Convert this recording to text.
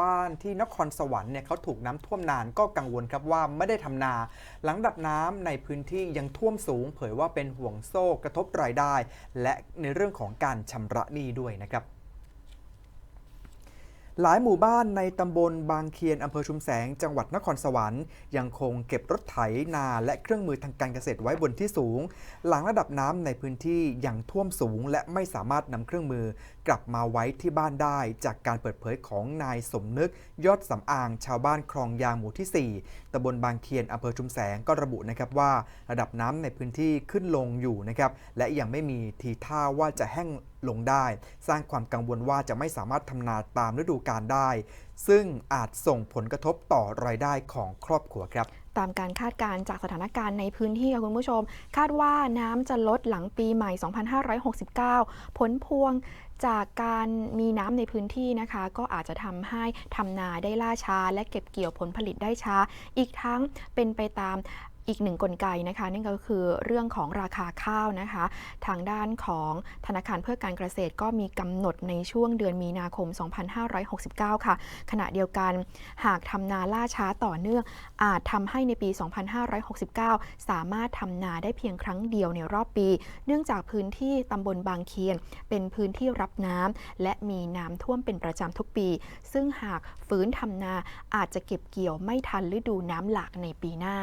บ้านที่นครสวรรค์เนี่ยเขาถูกน้ำท่วมนานก็กังวลครับว่าไม่ได้ทำนา หลังดับน้ำในพื้นที่ยังท่วมสูง เผยว่าเป็นห่วงโซ่กระทบรายได้ และในเรื่องของการชำระหนี้ด้วยนะครับ หลายหมู่บ้านในตำบลบางเคียนอำเภอชุมแสง จังหวัดนครสวรรค์ ยังคงเก็บรถไถนาและเครื่องมือทางการเกษตรไว้บนที่สูง หลังระดับน้ำในพื้นที่ยังท่วมสูง และไม่สามารถนำเครื่องมือกลับมาไว้ที่บ้านได้ จากการเปิดเผยของนายสมนึก ยอดสำอาง ชาวบ้านคลองยางหมู่ที่ 4ตำบลบางเคียนอำเภอชุมแสงก็ระบุนะครับว่า ระดับน้ำในพื้นที่ขึ้นลงอยู่นะครับและยังไม่มีทีท่าว่าจะแห้ง ลงได้ สร้างความกังวลว่าจะไม่สามารถทำนาตามฤดูกาลได้ ซึ่งอาจส่งผลกระทบต่อรายได้ของครอบครัวครับตามการคาดการณ์จากสถานการณ์ในพื้นที่ค่ะคุณผู้ชม คาดว่าน้ำจะลดหลังปีใหม่ 2569 ผลพวงจากการมีน้ำในพื้นที่นะคะ ก็อาจจะทำให้ทำนาได้ล่าช้า และเก็บเกี่ยวผลผลิตได้ช้า อีกทั้งเป็นไปตาม อีกหนึ่งกลไกนะคะนั่นก็คือเรื่องของราคาข้าวนะคะ ทางด้านของธนาคารเพื่อการเกษตรก็มีกำหนดในช่วงเดือนมีนาคม 2569 ค่ะ ขณะเดียวกันหากทำนาล่าช้าต่อเนื่อง อาจทำให้ในปี 2569 สามารถทำนาได้เพียงครั้งเดียวในรอบปี เนื่องจากพื้นที่ตำบลบางเคียน เป็นพื้นที่รับน้ำและมีน้ำท่วมเป็นประจำทุกปี ซึ่งหากฝืนทำนาอาจจะเก็บเกี่ยวไม่ทันฤดูน้ำหลากในปีหน้า